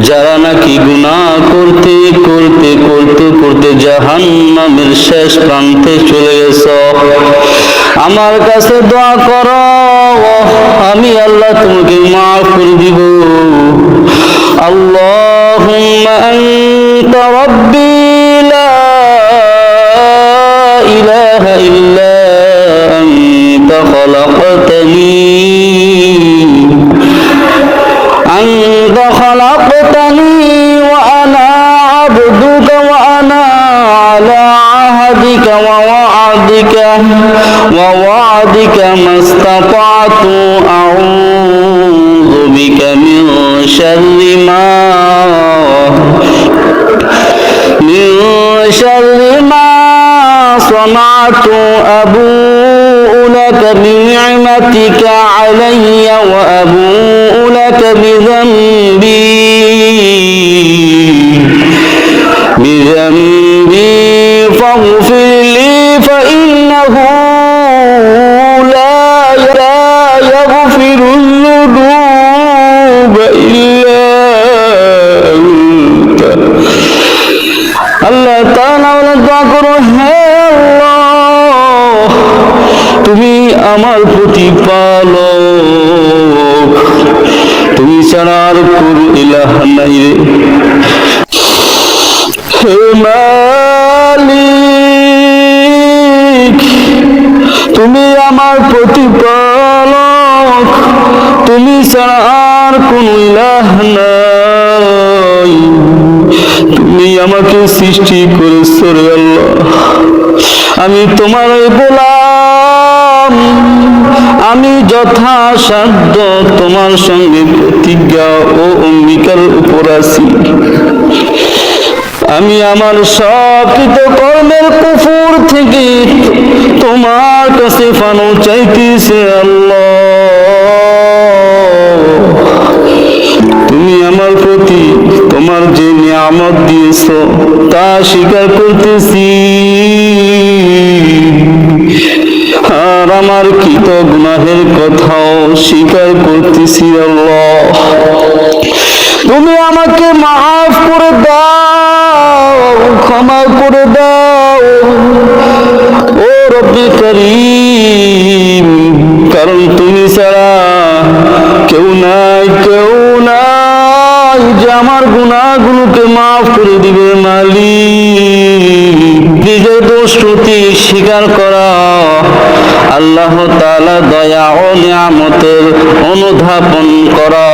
যারা নাকি গুণা করতে করতে করতে করতে জাহান্নামের শেষ প্রান্তে চলে গেছ। আমার কাছে দোয়া কর, আমি আল্লাহ তোমাকে মাফ করে দিব। আল্লাহ আনতা রাব্বি লা ইলাহা ইল্লা আনতা খলাকতানি خلقتني وأنا عبدك وأنا على عهدك ووعدك ووعدك ما استطعت أعوذ بك من شر ما من شر ما صنعت أبوء لك آياتك علي وأبوء لك بذنبي. بذنبي فاغفر لي فإنه لا يغفر الذنوب إلا أنت الله تعالى ولا تكره আমার প্রতিপালক। তুমি ছাড়া কোন ইলাহ নাই রে। তুমি আমার প্রতিপালক। তুমি ছাড়া আর কোন ইলাহ নাই। তুমি আমাকে সৃষ্টি করেছ রে আল্লাহ। আমি তোমার গোলাম আমি যথাসাধ্য তোমার সঙ্গে প্রতিজ্ঞা ও অঙ্গীকার উপর আছি। আমি আমার সব কর্মের কুফুর থেকে তোমার কাছে ফানো চাইতেছে আল্লাহ। তুমি আমার প্রতি তোমার যে নিয়ামত দিয়েছ, তা স্বীকার করতেছি। আর আমার কৃত গুনাহের কথাও স্বীকার করতেছি আল্লাহ। তুমি আমাকে মাফ করে দাও, ক্ষমা করে দাও। ও রব্বি করিম, কারণ তুমি ছাড়া কেউ নাই কেউ নাই যে আমার গুণাগুলোকে মাফ করে দিবে মালিক। নিজের দোষ স্বীকার করা আল্লাহ তালা দয়া ও নিয়ামতের অনুধাবন করা।